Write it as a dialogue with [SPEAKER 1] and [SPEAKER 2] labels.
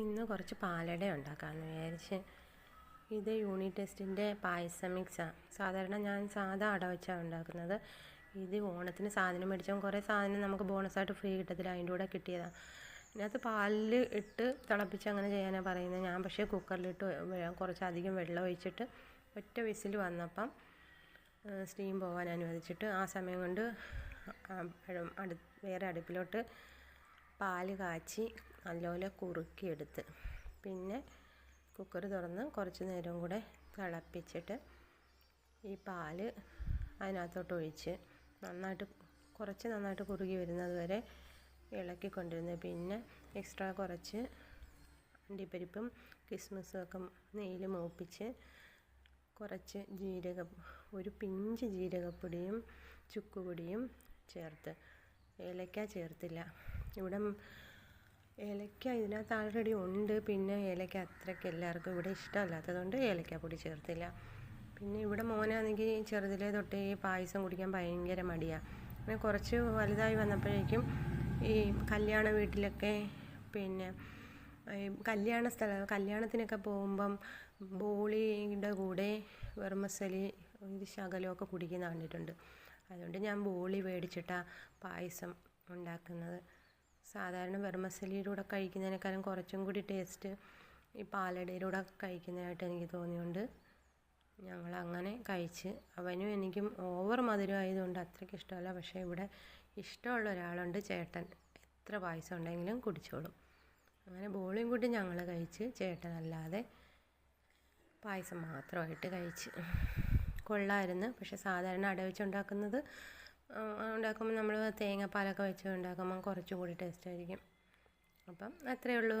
[SPEAKER 1] ഇന്ന് കുറച്ച് പാലട ഉണ്ടാക്കാമെന്ന് വിചാരിച്ച്. ഇത് യൂണിറ്റ് ടെസ്റ്റിന്റെ പായസം മിക്സാണ് സാധാരണ ഞാൻ സാധാ അട വെച്ചാണ് ഉണ്ടാക്കുന്നത്. ഇത് ഓണത്തിന് സാധനം മേടിച്ചാൽ കുറേ സാധനം നമുക്ക് ബോണസായിട്ട് ഫ്രീ കിട്ടത്തില്ല. അതിന്റെ കൂടെ കിട്ടിയതാണ് ഇതിനകത്ത് പാലിൽ ഇട്ട് തിളപ്പിച്ച് അങ്ങനെ ചെയ്യാനാണ് പറയുന്നത് ഞാൻ പക്ഷേ കുക്കറിലിട്ട് കുറച്ചധികം വെള്ളം ഒഴിച്ചിട്ട് ഒറ്റ വിസിൽ വന്നപ്പം സ്റ്റീം പോകാൻ അനുവദിച്ചിട്ട് ആ സമയം കൊണ്ട് അടു വേറെ അടുപ്പിലോട്ട് പാൽ കാച്ചി നല്ലപോലെ കുറുക്കിയെടുത്ത്. പിന്നെ കുക്കർ തുറന്ന് കുറച്ച് നേരം കൂടെ തിളപ്പിച്ചിട്ട് ഈ പാൽ അതിനകത്തോട്ട് ഒഴിച്ച് നന്നായിട്ട് കുറച്ച് നന്നായിട്ട് കുറുകി വരുന്നത് വരെ ഇളക്കിക്കൊണ്ടിരുന്നത് പിന്നെ എക്സ്ട്രാ കുറച്ച് അണ്ടിപ്പരിപ്പും കിസ്മിസും ഒക്കെ നെയ്യിൽ മൂപ്പിച്ച് കുറച്ച് ജീരക ഒരു പിഞ്ച് ജീരകപ്പൊടിയും ചുക്കുപൊടിയും ചേർത്ത്. ഏലക്ക ചേർത്തില്ല. ഇവിടെ ഏലക്ക ഇതിനകത്ത് ആൾറെഡി ഉണ്ട്. പിന്നെ ഏലക്ക അത്രയ്ക്ക് എല്ലാവർക്കും ഇവിടെ ഇഷ്ടമല്ലാത്തതുകൊണ്ട് ഏലക്കാപ്പൊടി ചേർത്തില്ല. പിന്നെ ഇവിടെ മോനാണെങ്കിൽ ചെറുതിലെ തൊട്ടേ ഈ പായസം കുടിക്കാൻ ഭയങ്കര മടിയാണ് പിന്നെ കുറച്ച് വലുതായി വന്നപ്പോഴേക്കും ഈ കല്യാണ വീട്ടിലൊക്കെ പിന്നെ കല്യാണ സ്ഥല കല്യാണത്തിനൊക്കെ പോകുമ്പം ബോളിയുടെ കൂടെ വെർമസലി ഇത് ശകലമൊക്കെ കുടിക്കുന്ന കണ്ടിട്ടുണ്ട്. അതുകൊണ്ട് ഞാൻ ബോളി മേടിച്ചിട്ടാണ് പായസം ഉണ്ടാക്കുന്നത്. സാധാരണ കൂടെ കഴിക്കുന്നതിനേക്കാളും കുറച്ചും കൂടി ടേസ്റ്റ് ഈ പാലടയിലൂടെ കഴിക്കുന്നതായിട്ട് എനിക്ക് തോന്നിയുണ്ട് ഞങ്ങൾ അങ്ങനെ കഴിച്ച് അവനും എനിക്കും ഓവർ മധുരം ആയതുകൊണ്ട് അത്രയ്ക്ക് ഇഷ്ടമല്ല. പക്ഷേ ഇവിടെ ഇഷ്ടമുള്ള ഒരാളുണ്ട് ചേട്ടൻ. എത്ര പായസം ഉണ്ടെങ്കിലും കുടിച്ചോളും. അങ്ങനെ ബോളിയും കൂട്ടി ഞങ്ങൾ കഴിച്ച് ചേട്ടനല്ലാതെ പായസം മാത്രമായിട്ട് കഴിച്ച് കൊള്ളായിരുന്നു. പക്ഷേ സാധാരണ അട വെച്ചുണ്ടാക്കുന്നത് ഉണ്ടാക്കുമ്പോൾ നമ്മൾ തേങ്ങാപ്പാലൊക്കെ വെച്ച് ഉണ്ടാക്കുമ്പോൾ കുറച്ചും കൂടി ടേസ്റ്റ് ആയിരിക്കും. അപ്പം അത്രയേ ഉള്ളൂ.